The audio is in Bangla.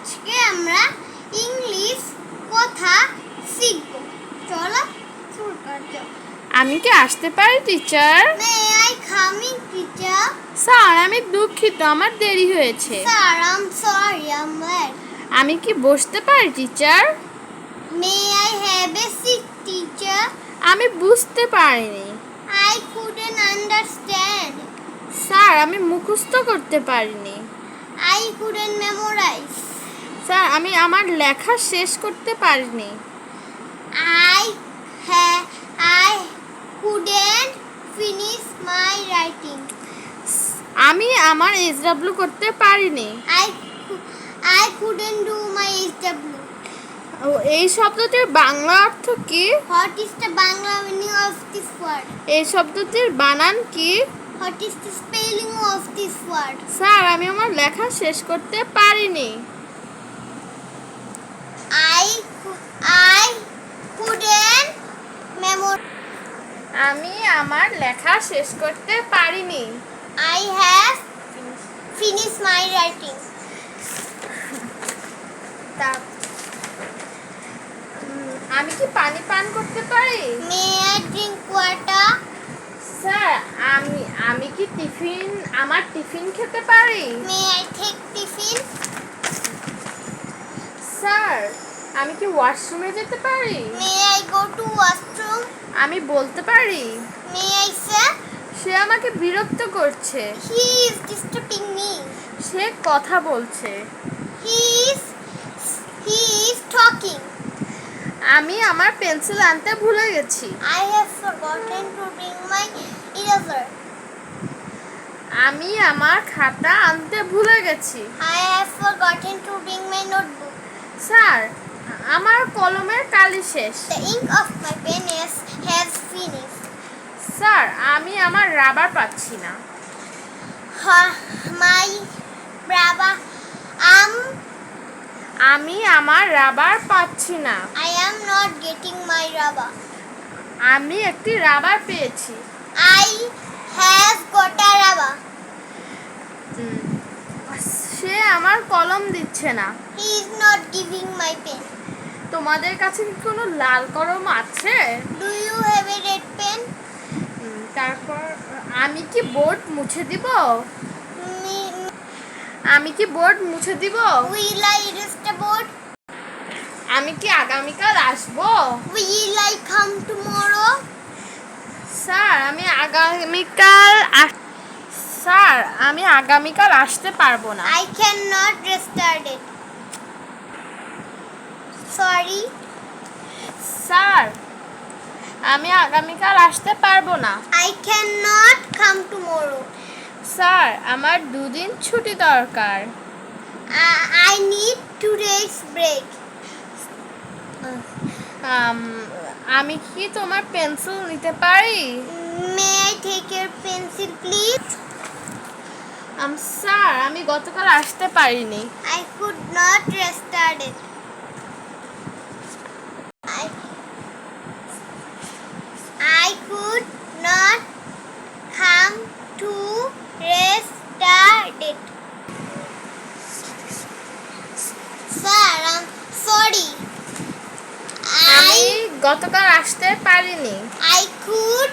আজকে আমরা ইংলিশ কথা শিখব। চলো শুরু করা আমি কি আসতে পারি teacher may I coming teacher sir আমি দুঃখিত আমার দেরি হয়েছে। Sir I'm sorry I'm late আমি কি বসতে পারি teacher may I have a seat teacher আমি বুঝতে পারিনি। আই কুডন্ট আন্ডারস্ট্যান্ড স্যার আমি মুখস্থ করতে পারিনি। আই কুডন্ট মেমোরাইজ স্যার আমি আমার লেখা শেষ করতে পারিনি। আই হ্যাঁ I couldn't finish my writing আমি আমার এস ডাব্লিউ করতে পারিনি। I I couldn't do my S W ও এই শব্দটির বাংলা অর্থ কি? What is the Bangla meaning of this word এই শব্দটির বানান কি? What is the spelling of this word sir আমি আমার লেখা শেষ করতে পারিনি। আই কুডেন্ট মেমোরি আমি আমার লেখা শেষ করতে পারিনি। I have finish my writing আমি কি পানি পান করতে পারি? May I drink water sir আমি আমি কি টিফিন আমার টিফিন খেতে পারি? মে আই আমি কি ওয়াশরুমে যেতে পারি? May I go to washroom আমি বলতে পারি। মে আই স্যার সে আমাকে বিরক্ত করছে। হি ইজ ডিস্টার্বিং মি সে কথা বলছে। He is he is talking আমি আমার পেন্সিল আনতে ভুলে গেছি। I have forgotten to bring my eraser আমি আমার খাতা আনতে ভুলে গেছি। I have forgotten to bring my notebook sir আমার কলমের কালি শেষ। The ink of my pen is has finished sir আমি আমার রাবার পাচ্ছি না। মাই রাবার আম আমি আমার রাবার পাচ্ছি না। I am not getting my rubber আমি একটি রাবার পেয়েছি। I have got a rubber সে আমার কলম দিচ্ছে না। He is not giving my pen তোমাদের কাছে কি কোনো লাল কলম আছে Do you have a red pen? Um, তারপর আমি কি বোর্ড মুছে দিব আমি কি বোর্ড মুছে দিব will I erase the board? আমি কি আগামীকাল আসব Will I come tomorrow? Sir আমি আগামীকাল আস- স্যার আমি আগামীকাল আসতে পারব না I can restart it. Sorry, sir আমি আগামীকাল আসতে পারব না। I can not come tomorrow sir আমার দুদিন ছুটি দরকার। I need two days break আমি কি তোমার পেন্সিল নিতে পারি? May I take your pencil please um sir আমি গতকাল আসতে পারিনি। I could not restart it I could not come to restart it. Sir, I'm sorry. আমি গতকাল আসতে পারিনি I could